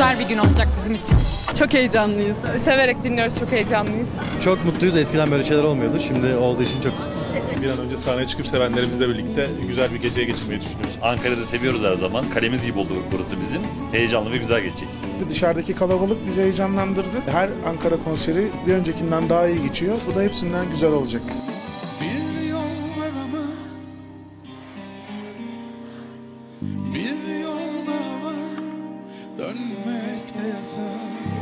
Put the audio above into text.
güzel bir gün olacak bizim için. Çok heyecanlıyız. Severek dinliyoruz, çok heyecanlıyız. Çok mutluyuz. Eskiden böyle şeyler olmuyordu. Şimdi olduğu için çok. Bir an önce sahneye çıkıp sevenlerimizle birlikte güzel bir geceye geçirmeyi düşünüyoruz. Ankara'da seviyoruz her zaman. Kalemiz gibi oldu burası bizim. Heyecanlı ve güzel geçecek. Dışarıdaki kalabalık bizi heyecanlandırdı. Her Ankara konseri bir öncekinden daha iyi geçiyor. Bu da hepsinden güzel olacak. dönmek de zor